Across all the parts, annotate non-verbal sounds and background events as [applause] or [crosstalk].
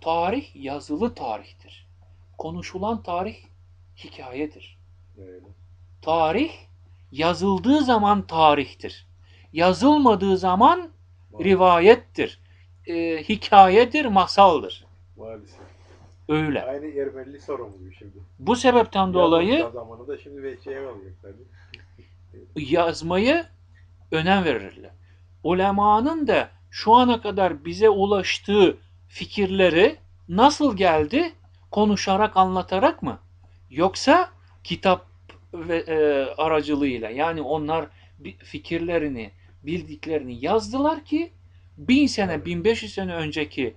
tarih yazılı tarihtir. Konuşulan tarih hikayedir. Öyle. Tarih yazıldığı zaman tarihtir. Yazılmadığı zaman rivayettir. Ee, hikayedir, masaldır. Maalesef. Öyle. Aynı Ermenili sorun gibi şimdi. Bu sebepten dolayı Yazmışlar zamanında şimdi ve şey olacak tabii. [laughs] yazmayı önem verirler. Ulemanın da şu ana kadar bize ulaştığı fikirleri nasıl geldi? Konuşarak, anlatarak mı? Yoksa kitap ve e, aracılığıyla yani onlar fikirlerini, bildiklerini yazdılar ki bin sene, 1500 sene önceki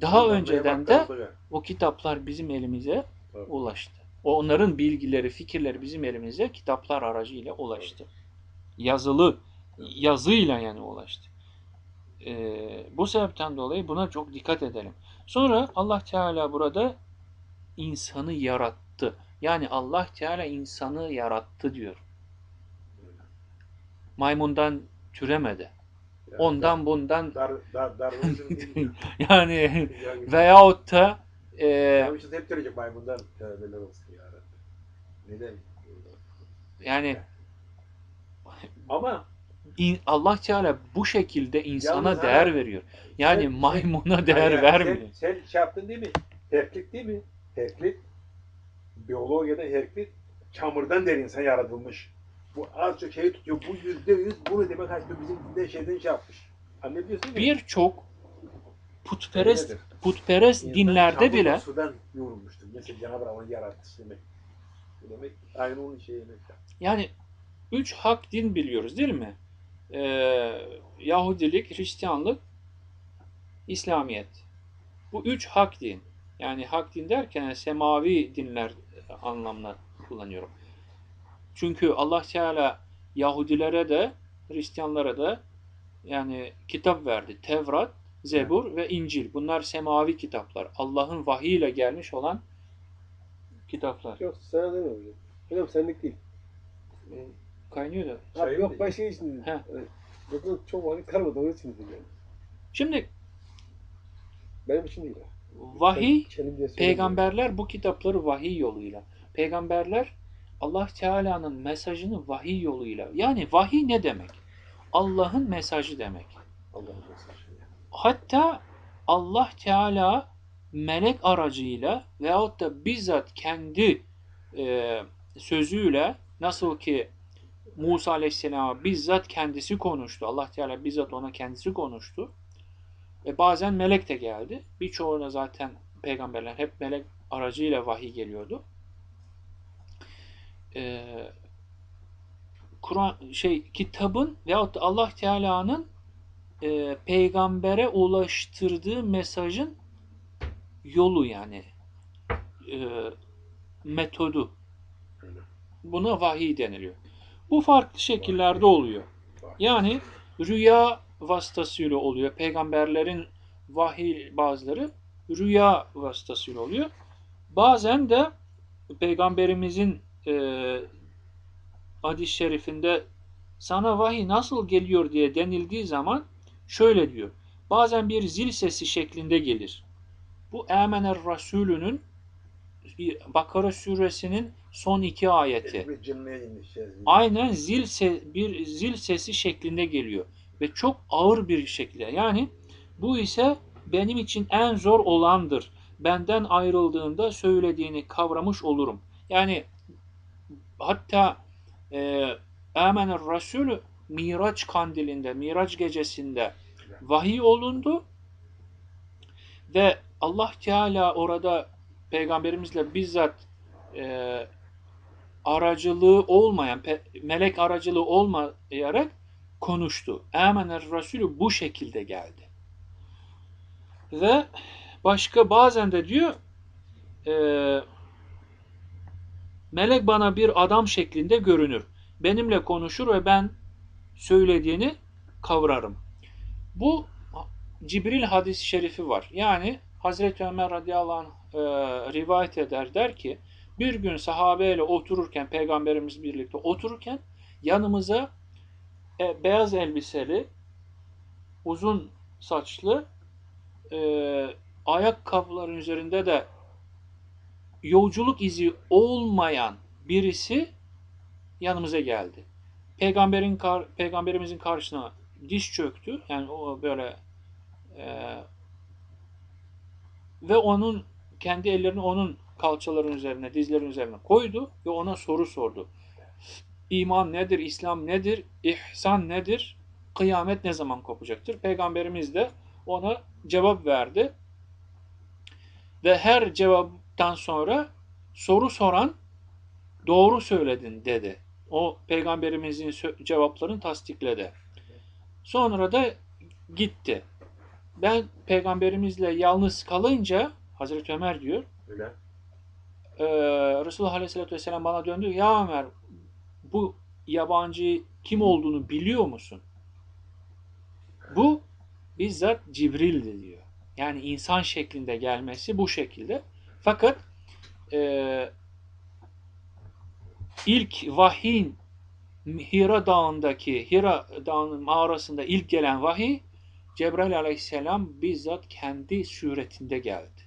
daha Ondan önceden de o kitaplar bizim elimize Tabii. ulaştı. Onların bilgileri, fikirleri bizim elimize kitaplar aracıyla ulaştı. Yazılı, yazıyla yani ulaştı. Ee, bu sebepten dolayı buna çok dikkat edelim. Sonra Allah Teala burada insanı yarattı. Yani Allah Teala insanı yarattı diyor. Maymundan türemedi. Yani Ondan bundan Dar, dar, mi? [laughs] yani veyahut da e, Yani işte hep görecek maymundan tövbeler olsun ya Rabbi. Neden? yani Ama İn- Allah Teala bu şekilde insana Yalnız değer ha, veriyor. Yani sen- maymuna değer Yani vermiyor. Sen, sen şey yaptın değil mi? Herklit değil mi? Herklit. Biyologiyada Herklit çamurdan der insan yaratılmış. Bu az çok şey tutuyor. Bu yüzde yüz bunu demek hakkında bizim de şeyden şey yapmış. Anlayabiliyorsun değil mi? Birçok putperest Öyledir. putperest İnsan dinlerde bile Sudan yoğrulmuştur. Mesela Cenab-ı Hak onu yarattı demek. Demek aynı onun şeyi mesela. yani üç hak din biliyoruz değil mi? Ee, Yahudilik, Hristiyanlık, İslamiyet. Bu üç hak din. Yani hak din derken semavi dinler anlamına kullanıyorum. Çünkü Allah Teala Yahudilere de Hristiyanlara da yani kitap verdi. Tevrat, Zebur ve İncil. Bunlar semavi kitaplar. Allah'ın vahiy ile gelmiş olan kitaplar. Yok sana demiyorum. Hocam senlik değil. Kaynıyor da. Yok değil. başka için. He. Evet. Zaten çok hani karmadı onun için yani. Şimdi Benim için değil. vahiy Ben kendim diye söylemiyorum. Peygamberler bu kitapları vahiy yoluyla. Peygamberler Allah Teala'nın mesajını vahiy yoluyla. Yani vahiy ne demek? Allah'ın mesajı demek. Allah'ın mesajı. Hatta Allah Teala melek aracıyla veyahut da bizzat kendi e, sözüyle nasıl ki Musa Aleyhisselam'a bizzat kendisi konuştu. Allah Teala bizzat ona kendisi konuştu. Ve bazen melek de geldi. Birçoğuna zaten peygamberler hep melek aracıyla vahiy geliyordu. Ee, Kur'an şey kitabın veyahut da Allah Teala'nın e, peygambere ulaştırdığı mesajın yolu yani e, metodu. Buna vahiy deniliyor. Bu farklı şekillerde oluyor. Yani rüya vasıtasıyla oluyor. Peygamberlerin vahiy bazıları rüya vasıtasıyla oluyor. Bazen de peygamberimizin e, hadis-i şerifinde sana vahiy nasıl geliyor diye denildiği zaman şöyle diyor. Bazen bir zil sesi şeklinde gelir. Bu Emener Rasulü'nün Bakara suresinin son iki ayeti. Aynen zil se- bir zil sesi şeklinde geliyor ve çok ağır bir şekilde. Yani bu ise benim için en zor olandır. Benden ayrıldığında söylediğini kavramış olurum. Yani hatta e, Amener Resulü Miraç kandilinde, Miraç gecesinde vahiy olundu ve Allah Teala orada peygamberimizle bizzat e, aracılığı olmayan, melek aracılığı olmayarak konuştu. Amener Resulü bu şekilde geldi. Ve başka bazen de diyor e, melek bana bir adam şeklinde görünür. Benimle konuşur ve ben söylediğini kavrarım. Bu Cibril hadis-i şerifi var. Yani Hazreti Ömer radıyallahu anh e, rivayet eder der ki bir gün sahabeyle otururken peygamberimiz birlikte otururken yanımıza e, beyaz elbiseli uzun saçlı e, ayakkabıların üzerinde de yolculuk izi olmayan birisi yanımıza geldi. Peygamberin peygamberimizin karşısına diş çöktü. Yani o böyle e, ve onun kendi ellerini onun kalçaların üzerine, dizlerin üzerine koydu ve ona soru sordu. İman nedir? İslam nedir? İhsan nedir? Kıyamet ne zaman kopacaktır? Peygamberimiz de ona cevap verdi. Ve her cevaptan sonra soru soran doğru söyledin dedi. O peygamberimizin cevaplarını tasdikledi. Sonra da gitti. Ben peygamberimizle yalnız kalınca Hazreti Ömer diyor Öyle. e, Resulullah Aleyhisselatü Vesselam bana döndü. Ya Ömer bu yabancı kim olduğunu biliyor musun? Bu bizzat Cibril'di diyor. Yani insan şeklinde gelmesi bu şekilde. Fakat e, ilk vahyin Hira Dağı'ndaki Hira Dağı'nın mağarasında ilk gelen vahiy Cebrail Aleyhisselam bizzat kendi suretinde geldi.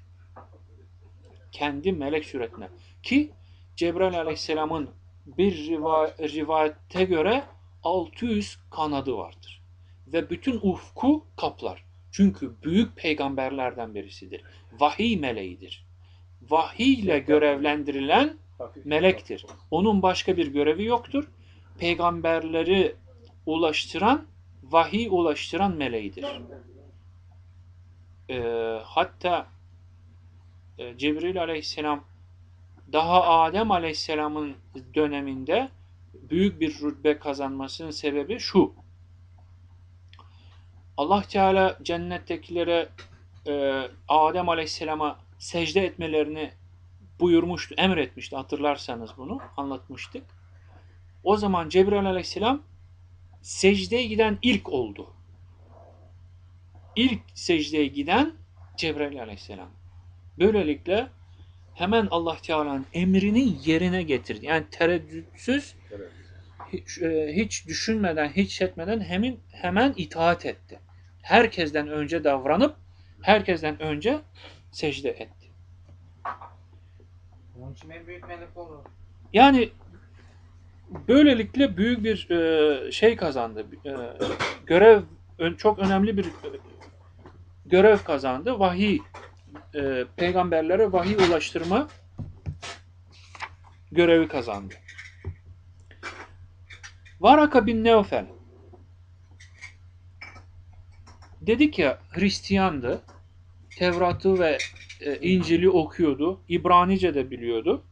Kendi melek suretine. Ki Cebrail Aleyhisselam'ın bir riva- rivayete göre 600 kanadı vardır. Ve bütün ufku kaplar. Çünkü büyük peygamberlerden birisidir. Vahiy meleğidir. Vahiy ile görevlendirilen melektir. Onun başka bir görevi yoktur. Peygamberleri ulaştıran, vahiy ulaştıran meleğidir. Ee, hatta e, Cebrail aleyhisselam daha Adem aleyhisselamın döneminde büyük bir rütbe kazanmasının sebebi şu. Allah Teala cennettekilere e, Adem aleyhisselama secde etmelerini buyurmuştu, emretmişti. Hatırlarsanız bunu anlatmıştık. O zaman Cebrail aleyhisselam secdeye giden ilk oldu. İlk secdeye giden Cebrail aleyhisselam. Böylelikle hemen Allah Teala'nın emrini yerine getirdi. Yani tereddütsüz Evet. hiç, e, hiç düşünmeden, hiç etmeden hemen hemen itaat etti. Herkesten önce davranıp herkesten önce secde etti. Onun için en büyük melek olur. Yani böylelikle büyük bir e, şey kazandı. E, görev çok önemli bir e, görev kazandı. Vahiy e, peygamberlere vahiy ulaştırma görevi kazandı. Varaka bin Neufel dedik ya Hristiyandı. Tevrat'ı ve e, İncil'i okuyordu. İbranice de biliyordu.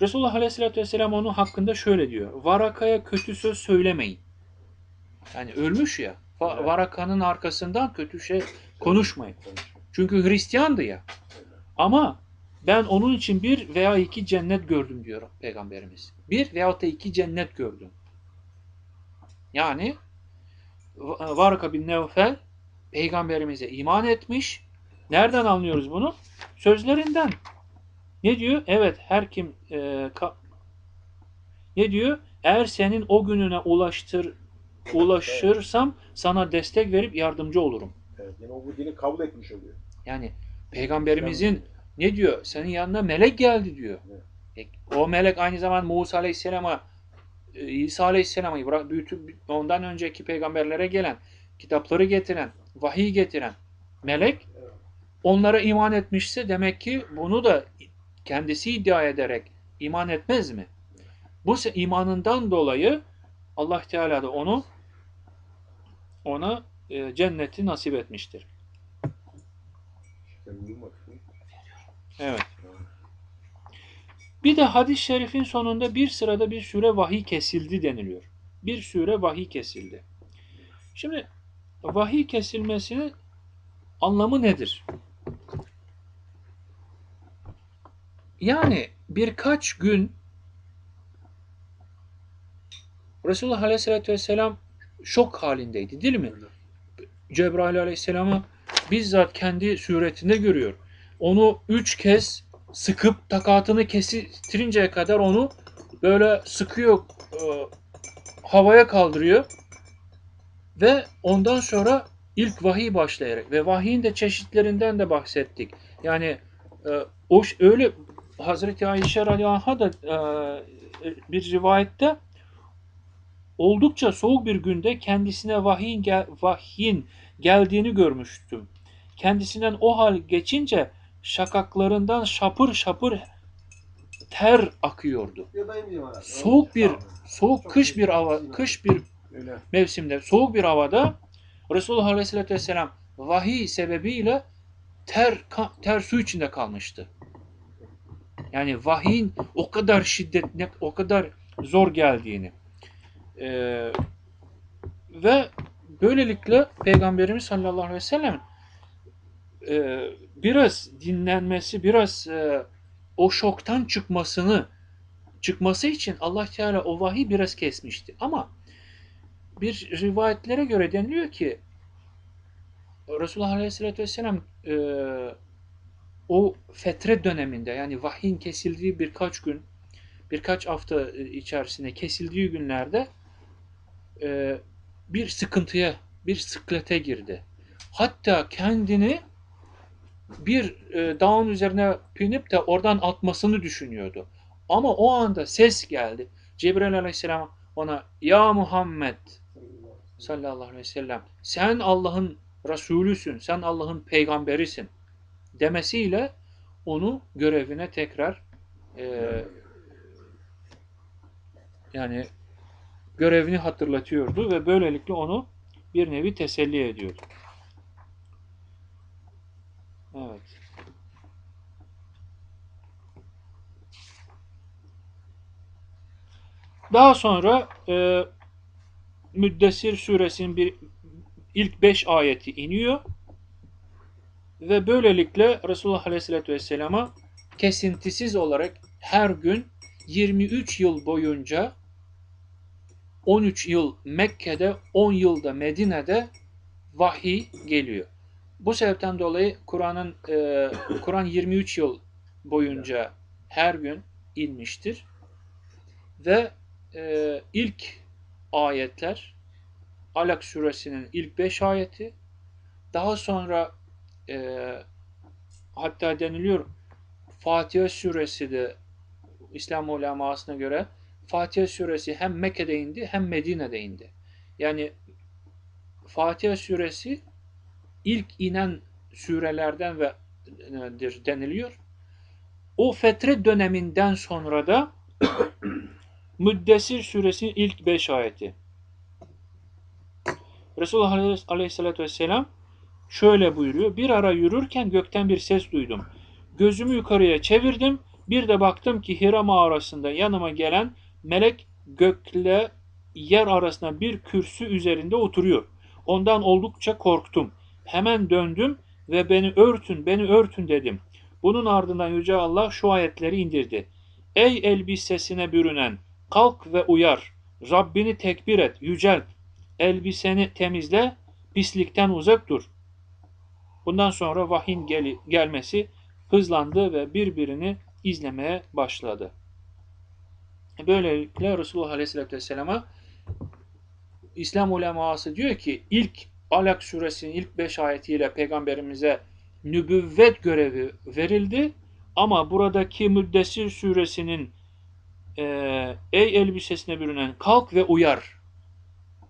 Resulullah Aleyhisselatü Vesselam onun hakkında şöyle diyor. Varaka'ya kötü söz söylemeyin. Yani ölmüş ya. Evet. Varaka'nın arkasından kötü şey konuşmayın. Çünkü Hristiyandı ya. Ama ben onun için bir veya iki cennet gördüm diyor Peygamberimiz. Bir veyahut da iki cennet gördüm. Yani Va- Varaka bin Nevfel Peygamberimize iman etmiş. Nereden anlıyoruz bunu? Sözlerinden. Ne diyor? Evet her kim e, ka- ne diyor? Eğer senin o gününe ulaştır ulaşırsam sana destek verip yardımcı olurum. Evet. Yani o bu dini kabul etmiş oluyor. Yani peygamberimizin ne diyor? Senin yanına melek geldi diyor. E, o melek aynı zamanda Musa Aleyhisselam'a e, İsa Aleyhisselam'a bırak bütün ondan önceki peygamberlere gelen kitapları getiren, vahiy getiren melek onlara iman etmişse demek ki bunu da kendisi iddia ederek iman etmez mi? Bu imanından dolayı Allah Teala da onu ona e, cenneti nasip etmiştir. Evet. Bir de hadis-i şerifin sonunda bir sırada bir süre vahiy kesildi deniliyor. Bir süre vahiy kesildi. Şimdi vahiy kesilmesinin anlamı nedir? Yani birkaç gün Resulullah Aleyhisselatü Vesselam şok halindeydi değil mi? Cebrail Aleyhisselam'ı bizzat kendi suretinde görüyor. Onu üç kez sıkıp takatını kestirinceye kadar onu böyle sıkıyor, e, havaya kaldırıyor ve ondan sonra ilk vahiy başlayarak ve vahiyin de çeşitlerinden de bahsettik. Yani e, o öyle Hazreti Ayşe radıyallahu da e, bir rivayette oldukça soğuk bir günde kendisine vahyin, gel, vahyin geldiğini görmüştüm. Kendisinden o hal geçince şakaklarından şapır şapır ter akıyordu. Soğuk bir soğuk kış bir hava kış bir mevsimde soğuk bir havada Resulullah Aleyhisselatü Vesselam vahiy sebebiyle ter ter su içinde kalmıştı. Yani vahiyin o kadar şiddetli, o kadar zor geldiğini. Ee, ve böylelikle Peygamberimiz sallallahu aleyhi ve sellem e, biraz dinlenmesi, biraz e, o şoktan çıkmasını çıkması için Allah Teala o vahiy biraz kesmişti. Ama bir rivayetlere göre deniliyor ki Resulullah Aleyhisselatü Vesselam e, o fetre döneminde yani vahyin kesildiği birkaç gün birkaç hafta e, içerisinde kesildiği günlerde e, bir sıkıntıya bir sıklete girdi. Hatta kendini bir e, dağın üzerine binip de oradan atmasını düşünüyordu. Ama o anda ses geldi. Cebrail aleyhisselam ona ya Muhammed sallallahu aleyhi ve sellem sen Allah'ın Resulüsün, sen Allah'ın peygamberisin demesiyle onu görevine tekrar e, yani görevini hatırlatıyordu ve böylelikle onu bir nevi teselli ediyordu. Evet. Daha sonra e, Müddessir suresinin bir ilk beş ayeti iniyor ve böylelikle Resulullah Aleyhisselatü Vesselam'a kesintisiz olarak her gün 23 yıl boyunca 13 yıl Mekke'de 10 yılda Medine'de vahiy geliyor. Bu sebepten dolayı Kur'an'ın e, Kur'an 23 yıl boyunca her gün inmiştir. Ve e, ilk ayetler Alak suresinin ilk 5 ayeti daha sonra e, hatta deniliyor Fatiha suresi de İslam ulemasına göre Fatiha suresi hem Mekke'de indi hem Medine'de indi. Yani Fatiha suresi ilk inen surelerden ve deniliyor. O fetre döneminden sonra da [coughs] Müddessir suresinin ilk 5 ayeti. Resulullah Aleyhisselatü Vesselam şöyle buyuruyor. Bir ara yürürken gökten bir ses duydum. Gözümü yukarıya çevirdim. Bir de baktım ki Hira mağarasında yanıma gelen melek gökle yer arasında bir kürsü üzerinde oturuyor. Ondan oldukça korktum. Hemen döndüm ve beni örtün, beni örtün dedim. Bunun ardından Yüce Allah şu ayetleri indirdi. Ey elbisesine bürünen, kalk ve uyar. Rabbini tekbir et, yücelt. Elbiseni temizle, pislikten uzak dur. Bundan sonra vahyin gel gelmesi hızlandı ve birbirini izlemeye başladı. Böylelikle Resulullah Aleyhisselatü Vesselam'a İslam uleması diyor ki ilk Alak suresinin ilk 5 ayetiyle peygamberimize nübüvvet görevi verildi ama buradaki Müddessir suresinin e, ey elbisesine bürünen kalk ve uyar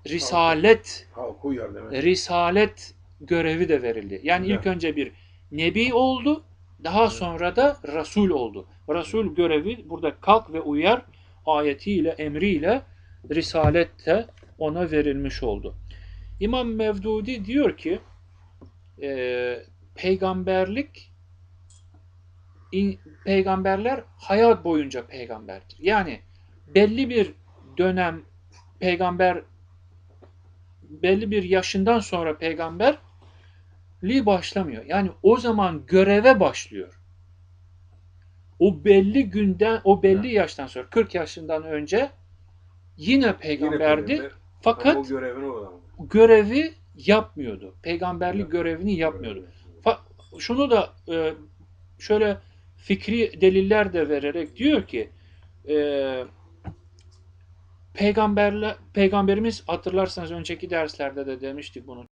risalet Halkı uyar demek. risalet görevi de verildi. Yani Güzel. ilk önce bir nebi oldu, daha sonra da Resul oldu. Resul görevi burada kalk ve uyar ayetiyle, emriyle risalet de ona verilmiş oldu. İmam Mevdudi diyor ki e, peygamberlik in- peygamberler hayat boyunca peygamberdir. Yani belli bir dönem peygamber belli bir yaşından sonra peygamberliği başlamıyor. Yani o zaman göreve başlıyor. O belli günden, o belli yaştan sonra 40 yaşından önce yine Yine peygamberdi. peygamber, Fakat görevi yapmıyordu. Peygamberlik görevini yapmıyordu. Fa- şunu da e, şöyle fikri deliller de vererek diyor ki e, peygamberle peygamberimiz hatırlarsanız önceki derslerde de demiştik bunu.